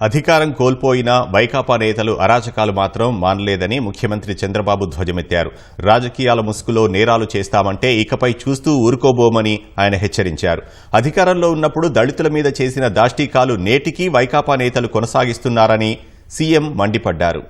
అధికారం కోల్పోయినా వైకాపా నేతలు అరాచకాలు మాత్రం మానలేదని ముఖ్యమంత్రి చంద్రబాబు ధ్వజమెత్తారు. రాజకీయాల ముసుగులో నేరాలు చేస్తామంటే ఇకపై చూస్తూ ఊరుకోబోమని ఆయన హెచ్చరించారు. అధికారంలో ఉన్నప్పుడు దళితుల మీద చేసిన దాష్టీకాలు నేటికీ వైకాపా నేతలు కొనసాగిస్తున్నారని సీఎం మండిపడ్డారు.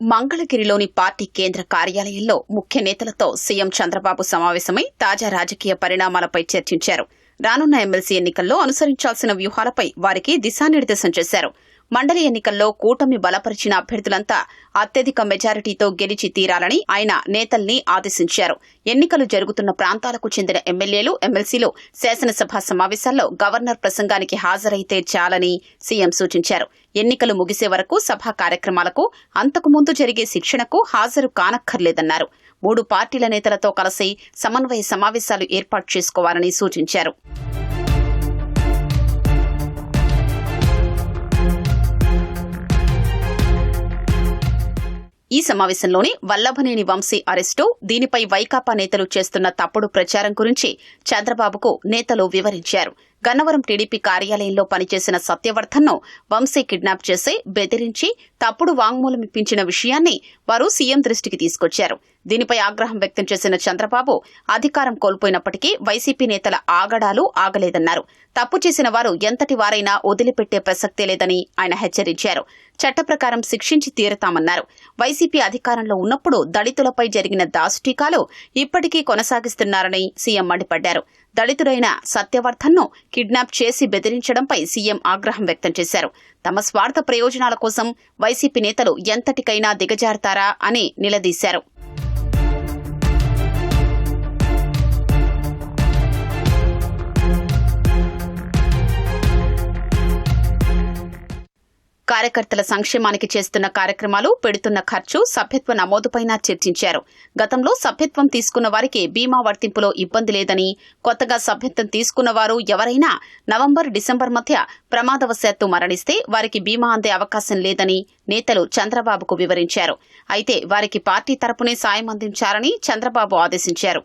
మంగళగిరిలోని పార్టీ కేంద్ర కార్యాలయంలో ముఖ్య నేతలతో సీఎం చంద్రబాబు సమావేశమై తాజా రాజకీయ పరిణామాలపై చర్చించారు. రానున్న ఎమ్మెల్సీ ఎన్నికల్లో అనుసరించాల్సిన వ్యూహాలపై వారికి దిశానిర్దేశం చేశారు. మండలి ఎన్నికల్లో కూటమి బలపరిచిన అభ్యర్థులంతా అత్యధిక మెజారిటీతో గెలిచి తీరాలని ఆయన నేతల్ని ఆదేశించారు. ఎన్నికలు జరుగుతున్న ప్రాంతాలకు చెందిన ఎమ్మెల్యేలు ఎమ్మెల్సీలు శాసనసభ సమావేశాల్లో గవర్నర్ ప్రసంగానికి హాజరైతే చాలని సీఎం సూచించారు. ఎన్నికలు ముగిసే వరకు సభా కార్యక్రమాలకు అంతకుముందు జరిగే శిక్షణకు హాజరు కానక్కర్లేదన్నారు. మూడు పార్టీల నేతలతో కలిసి సమన్వయ సమావేశాలు ఏర్పాటు చేసుకోవాలని సూచించారు. ఈ సమావేశంలోనే వల్లభనేని వంశీ అరెస్టు దీనిపై వైకాపా నేతలు చేస్తున్న తప్పుడు ప్రచారం గురించి చంద్రబాబుకు నేతలు వివరించారు. గన్నవరం టీడీపీ కార్యాలయంలో పనిచేసిన సత్యవర్ధన్ను వంశీ కిడ్నాప్ చేసి బెదిరించి తప్పుడు వాంగ్మూలం ఇప్పించిన విషయాన్ని వారు సీఎం దృష్టికి తీసుకొచ్చారు. దీనిపై ఆగ్రహం వ్యక్తం చేసిన చంద్రబాబు అధికారం కోల్పోయినప్పటికీ వైసీపీ నేతల ఆగడాలు ఆగలేదన్నారు. తప్పు చేసిన వారు ఎంతటి వారైనా వదిలిపెట్టే ప్రసక్తే లేదని ఆయన హెచ్చరించారు. చట్ట ప్రకారం శిక్షించి తీరతామన్నారు. వైసీపీ అధికారంలో ఉన్నప్పుడు దళితులపై జరిగిన దాష్టీకాలు ఇప్పటికీ కొనసాగిస్తున్నారని సీఎం మండిపడ్డారు. దళితుడైన సత్యవర్ధన్ను కిడ్నాప్ చేసి బెదిరించడంపై సీఎం ఆగ్రహం వ్యక్తం చేశారు. తమ స్వార్థ ప్రయోజనాల కోసం వైసీపీ నేతలు ఎంతటికైనా దిగజారుతారా అని నిలదీశారు. కార్యకర్తల సంక్షేమానికి చేస్తున్న కార్యక్రమాలు పెడుతున్న ఖర్చు సభ్యత్వ నమోదుపైన చర్చించారు. గతంలో సభ్యత్వం తీసుకున్న వారికి బీమా వర్తింపులో ఇబ్బంది లేదని కొత్తగా సభ్యత్వం తీసుకున్న వారు ఎవరైనా నవంబర్ డిసెంబర్ మధ్య ప్రమాదవశాత్తు మరణిస్తే వారికి బీమా అందే అవకాశం లేదని నేతలు చంద్రబాబుకు వివరించారు. అయితే వారికి పార్టీ తరపునే సాయం అందించాలని చంద్రబాబు ఆదేశించారు.